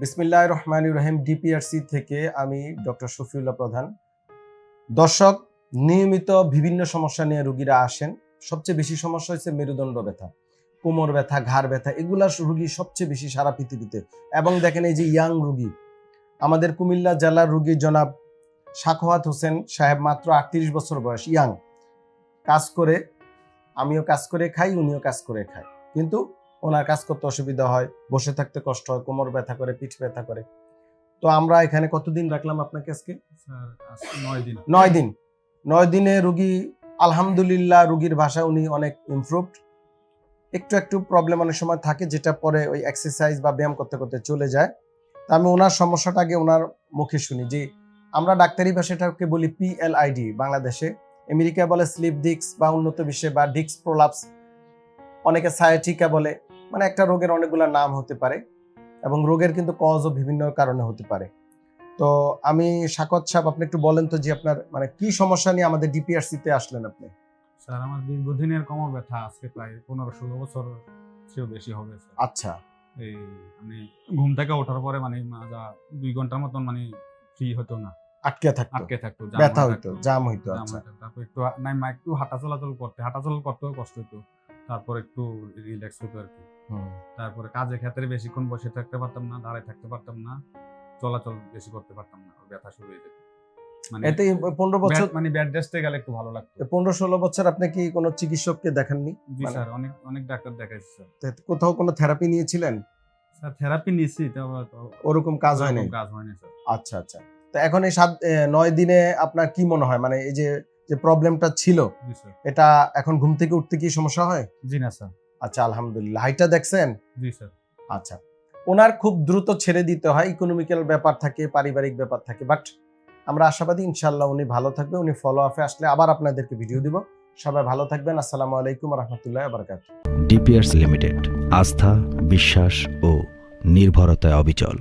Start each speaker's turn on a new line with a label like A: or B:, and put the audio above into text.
A: বিসমিল্লাহ রহমান রহিম, ডিপিআরসি থেকে আমি ডক্টর শফিউল্লাহ প্রধান। দর্শক, নিয়মিত বিভিন্ন সমস্যা নিয়ে রুগীরা আসেন। সবচেয়ে বেশি সমস্যা হচ্ছে মেরুদণ্ড ব্যথা, কোমর ব্যথা, ঘাড় ব্যথা, এগুলা রুগী সবচেয়ে বেশি সারা পৃথিবীতে। এবং দেখেন এই যে ইয়াং রুগী, আমাদের কুমিল্লা জেলার রুগী জনাব সাখওয়াত হোসেন সাহেব, মাত্র আটত্রিশ বছর বয়স, ইয়াং। কাজ করে, আমিও কাজ করে খাই, উনিও কাজ করে খায়। কিন্তু ওনার কাজ করতে অসুবিধা হয় বসে থাকতে কষ্ট হয় কোমর ব্যথা করে পিঠ ব্যথা করে। তো আমরা এখানে কতদিন রাখলাম আপনাকে আজকে?
B: নয় দিন।
A: নয় দিন। নয় দিনে রুগী আলহামদুলিল্লাহ রুগীর ভাষা উনি অনেক ইমপ্রুভড একটু একটু প্রবলেম অনেক সময় থাকে যেটা পরে ওই এক্সারসাইজ বা ব্যায়াম করতে করতে চলে যায়। তা আমি ওনার সমস্যাটা আগে ওনার মুখে শুনি যে আমরা ডাক্তারি ভাষাটাকে বলি পিএলআইডি বাংলাদেশে। আমেরিকা বলে স্লিপ ডিক্স বা উন্নত বিশ্বে বা ডিক্স প্রোলাপস অনেকে সায়াটিকা বলে। মানে একটা রোগের অনেকগুলো নাম হতে পারে এবং রোগের কিন্তু কজও বিভিন্ন কারণে হতে পারে। তো আমি সাকত সাহেব আপনি একটু বলেন তো যে আপনার মানে কি সমস্যা নিয়ে আমাদের ডিপিআরসি তে আসলেন আপনি?
B: স্যার আমার দীর্ঘদিনের কোমর ব্যথা আজকে প্রায় পনেরো ষোলো বছর চেয়েও বেশি হবে স্যার।
A: আচ্ছা।
B: এই মানে ঘুম থেকে ওঠার পরে মানে মাজা দুই ঘণ্টার মতন মানে ফ্রি হতো না।
A: আটকে থাকতো।
B: আটকে থাকতো
A: ব্যথা হইতো জাম হইতো আচ্ছা।
B: তারপর একটু নাই মা একটু হাঁটা চলাচল করতে হাঁটা চলাচল করতেও কষ্ট হতো তারপর একটু রিল্যাক্স হতো আর কি। তারপরে কাজের ক্ষেত্রে বেশিক্ষণ বসে থাকতে পারতাম না দাঁড়ায় থাকতে পারতাম না চলাচল বেশি করতে পারতাম না ব্যথা শুরু হয়ে যেত। মানে
A: এতে পনেরো বছর
B: মানে ব্যাড রেস্টে গেলে একটু ভালো লাগতো।
A: পনেরো ষোলো বছর আপনি কি কোনো চিকিৎসককে দেখাননি?
B: জি
A: মানে-
B: স্যার অনেক অনেক ডাক্তার দেখাইছি স্যার।
A: কোথাও কোনো থেরাপি নিয়েছিলেন?
B: স্যার থেরাপি নিয়েছি
A: ওরকম কাজ হয় নাই
B: ওরকম কাজ হয়নি স্যার।
A: আচ্ছা আচ্ছা। তো এখন এই সাত নয় দিনে আপনার কি মনে হয়? মানে এই যে যে প্রবলেমটা ছিল এটা এখন ঘুম থেকে উঠতে কি সমস্যা হয়?
B: জি না স্যার।
A: আচ্ছা আলহামদুলিল্লাহ। হাইটা দেখছেন?
B: জি স্যার।
A: আচ্ছা। ওনার খুব দ্রুত ছেড়ে দিতে হয় ইকোনমিক্যাল ব্যাপার থাকে পারিবারিক ব্যাপার থাকে বাট আমরা আশাবাদী ইনশাল্লাহ উনি ভালো থাকবে উনি ফলো আপে আসলে আবার আপনাদেরকে ভিডিও দিব। সবাই ভালো থাকবেন আসসালামু আলাইকুম রহমতুল্লাহ বারকাত
C: ডিপিআরস লিমিটেড আস্থা বিশ্বাস ও নির্ভরতায় অবিচল।